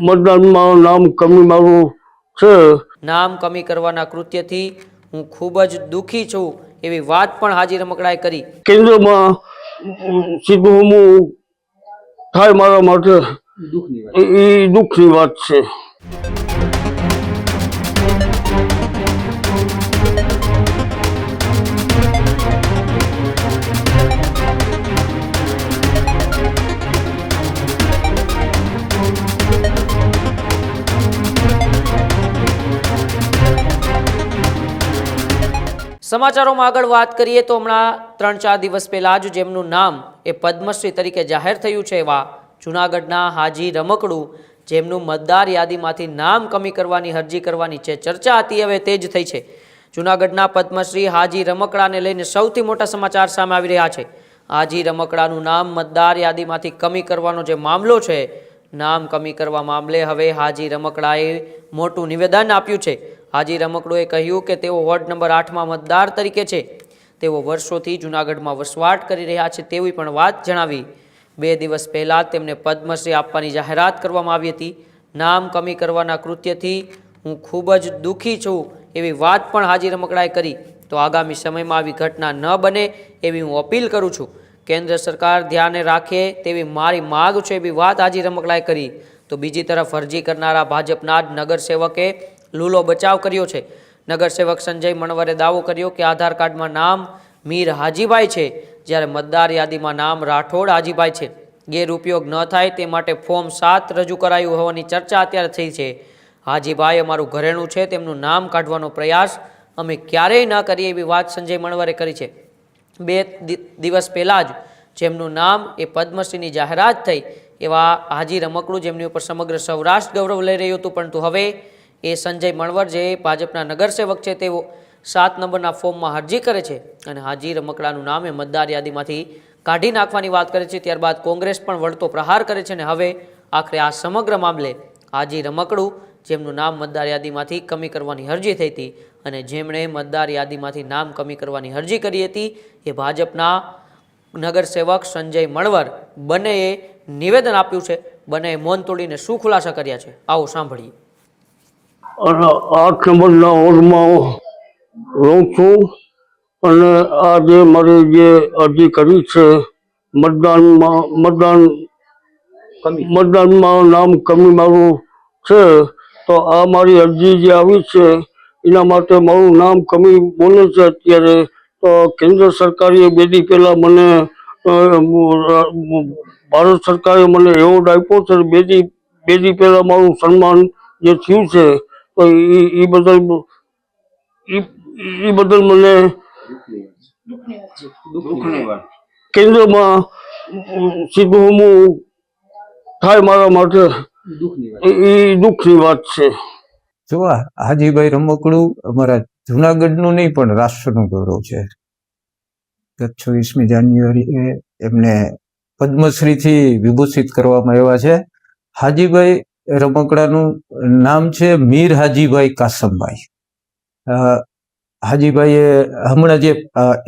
મતદાનમાં નામ કમી મારું છે. નામ કમી કરવાના કૃત્યથી હું ખૂબ જ દુઃખી છું એવી વાત પણ હાજી રમકડાએ કરી. કેન્દ્રમાં સીધું હું થાય મારા માટે. એ એ દુઃખની વાત છે. સમાચારોમાં આગળ વાત કરીએ તો હમણાં ત્રણ ચાર દિવસ પહેલાં જ જેમનું નામ એ પદ્મશ્રી તરીકે જાહેર થયું છે એવા જૂનાગઢના હાજી રમકડું, જેમનું મતદાર યાદીમાંથી નામ કમી કરવાની, અરજી કરવાની છે ચર્ચા હતી હવે તે જ થઈ છે. જૂનાગઢના પદ્મશ્રી હાજી રમકડાને લઈને સૌથી મોટા સમાચાર સામે આવી રહ્યા છે. હાજી રમકડાનું નામ મતદાર યાદીમાંથી કમી કરવાનો જે મામલો છે, નામ કમી કરવા મામલે હવે હાજી રમકડાએ મોટું નિવેદન આપ્યું છે. હાજી રમકડોએ કહ્યું કે તેઓ વોર્ડ નંબર આઠમાં મતદાર તરીકે છે. તેઓ વર્ષોથી જૂનાગઢમાં વસવાટ કરી રહ્યા છે તેવી પણ વાત જણાવી. બે દિવસ પહેલાં તેમને પદ્મશ્રી આપવાની જાહેરાત કરવામાં આવી હતી. નામ કમી કરવાના કૃત્યથી હું ખૂબ જ દુઃખી છું એવી વાત પણ હાજી રમકડાએ કરી. તો આગામી સમયમાં આવી ઘટના ન બને એવી હું અપીલ કરું છું. કેન્દ્ર સરકાર ધ્યાને રાખે તેવી મારી માગ છે એવી વાત હાજી રમકડાએ કરી. તો બીજી તરફ અરજી કરનારા ભાજપના જ નગરસેવકે લૂલો બચાવ કર્યો છે. નગરસેવક સંજય મણવરે દાવો કર્યો કે આધાર કાર્ડમાં નામ મીર હાજીભાઈ છે, જ્યારે મતદાર યાદીમાં નામ રાઠોડ હાજીભાઈ છે. ગેરઉપયોગ ન થાય તે માટે ફોર્મ સાત રજૂ કરાયું હોવાની ચર્ચા અત્યારે થઈ છે. હાજીભાઈ અમારું ઘરેણું છે, તેમનું નામ કાઢવાનો પ્રયાસ અમે ક્યારેય ન કરીએ એવી વાત સંજય મણવરે કરી છે. બે દિવસ પહેલાં જ જેમનું નામ એ પદ્મશ્રીની જાહેરાત થઈ એવા હાજી રમકડું જેમની ઉપર સમગ્ર સૌરાષ્ટ્ર ગૌરવ લઈ રહ્યું હતું, પરંતુ હવે એ સંજય મણવર જે ભાજપના નગરસેવક છે, તેઓ સાત નંબરના ફોર્મમાં અરજી કરે છે અને હાજી રમકડાનું નામ એ મતદાર યાદીમાંથી કાઢી નાખવાની વાત કરે છે. ત્યારબાદ કોંગ્રેસ પણ વળતો પ્રહાર કરે છે અને હવે આખરે આ સમગ્ર મામલે હાજી રમકડું જેમનું નામ મતદાર યાદીમાંથી કમી કરવાની અરજી થઈ હતી અને જેમણે મતદાર યાદીમાંથી નામ કમી કરવાની અરજી કરી હતી, એ ભાજપના નગરસેવક સંજય મણવર બંનેએ નિવેદન આપ્યું છે. બંનેએ મૌન તોડીને શું ખુલાસા કર્યા છે? આવો સાંભળીએ. અને આઠ નંબરના વોર્ડમાં રહું છું અને આ જે મારી જે અરજી કરી છે મતદાનમાં મતદાન મતદાનમાં નામ કમી મારું છે તો આ મારી અરજી જે આવી છે એના માટે મારું નામ કમી બોલે છે અત્યારે તો કેન્દ્ર સરકારે બે દી પહેલા મને ભારત સરકારે મને એવોર્ડ આપ્યો છે બે દી બે દી પહેલા મારું સન્માન જે થયું છે તો એ એ બદલ ઈ બદલ મને કેન્દ્રમાં સીધું થાય મારા માટે. એ એ દુઃખની વાત છે. જો હાજીભાઈ રમકડું અમારા જુનાગઢનું નહીં, પણ રાષ્ટ્રનું ગૌરવ છે. ગત છવ્વીસમી જાન્યુઆરીએ એમને પદ્મશ્રીથી વિભૂષિત કરવામાં આવ્યા છે. હાજીભાઈ રમકડાનું નામ છે મીર હાજીભાઈ કાસમભાઈ. હાજીભાઈએ હમણાં જે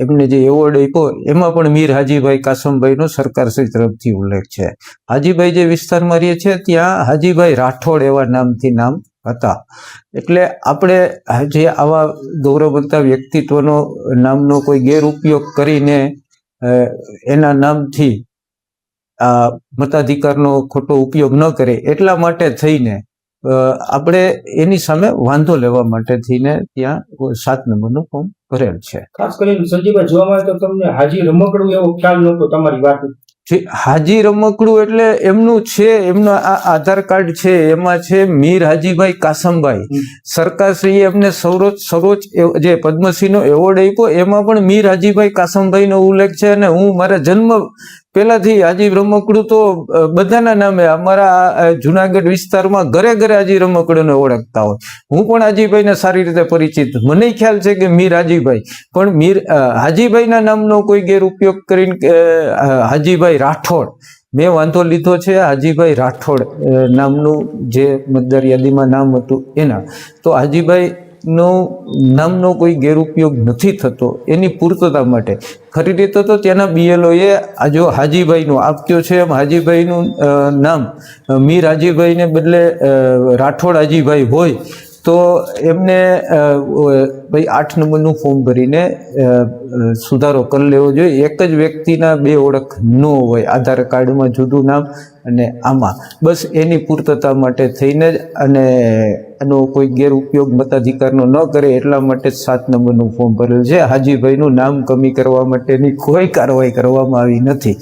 એમને જે એવોર્ડ આપ્યો, એમાં પણ મીર હાજીભાઈ કાસમભાઈનો સરકારશ્રી તરફથી ઉલ્લેખ છે. હાજીભાઈ જે વિસ્તારમાં રહે છે, ત્યાં હાજીભાઈ રાઠોડ એવા નામથી નામ હતા. એટલે આપણે જે આવા ગૌરવવંતા વ્યક્તિત્વનો, નામનો કોઈ ગેરઉપયોગ કરીને એના નામથી મતાધિકારનો ખોટો ઉપયોગ ન કરે એટલા માટે થઈને આપણે એની સામે વાંધો લેવા માટે થઈને ત્યાં સાત નંબરનું ફોર્મ ભરેલ છે. ખાસ કરીને સંજીવભાઈ જોવા મળે તો તમને હાજી રમકડું એવો ખ્યાલ નહોતો તમારી વાત હાજી રમકડું એટલે એમનું છે એમનો આ આધાર કાર્ડ છે એમાં છે મીર હાજીભાઈ કાસમભાઈ. સરકારશ્રીએ એમને સર્વોચ્ચ સર્વોચ્ચ જે પદ્મશ્રીનો એવોર્ડ આપ્યો એમાં પણ મીર હાજીભાઈ કાસમભાઈનો ઉલ્લેખ છે અને હું મારા જન્મ પહેલાથી હાજી રમકડું તો બધાના નામે અમારા જુનાગઢ વિસ્તારમાં ઘરે ઘરે હાજી રમકડુંને ઓળખતા હોય. હું પણ હાજીભાઈને સારી રીતે પરિચિત. મને ખ્યાલ છે કે મીર હાજીભાઈ પણ મીર હાજીભાઈના નામનો કોઈ ગેરઉપયોગ કરીને હાજીભાઈ રાઠોડ. મેં વાંધો લીધો છે, હાજીભાઈ રાઠોડ નામનું જે મતદાર યાદીમાં નામ હતું એના. તો હાજીભાઈ નું, નામનો કોઈ ગેરઉપયોગ નથી થતો એની પૂર્તતા માટે. ખરી રીતે તો ત્યાંના બીએલઓએ આ જો હાજીભાઈનું આપ્યો છે. એમ હાજીભાઈનું નામ મીર હાજીભાઈને બદલે રાઠોડ હાજીભાઈ હોય તો એમને ભાઈ આઠ નંબરનું ફોર્મ ભરીને સુધારો કરી લેવો જોઈએ. એક જ વ્યક્તિના બે ઓળખ ન હોય, આધાર કાર્ડમાં જુદું નામ અને આમાં. બસ એની પૂર્તતા માટે થઈને જ અને એનો કોઈ ગેરઉપયોગ મતાધિકારનો ન કરે એટલા માટે સાત નંબરનું ફોર્મ ભરેલું છે. હાજીભાઈનું નામ કમી કરવા માટેની કોઈ કાર્યવાહી કરવામાં આવી નથી.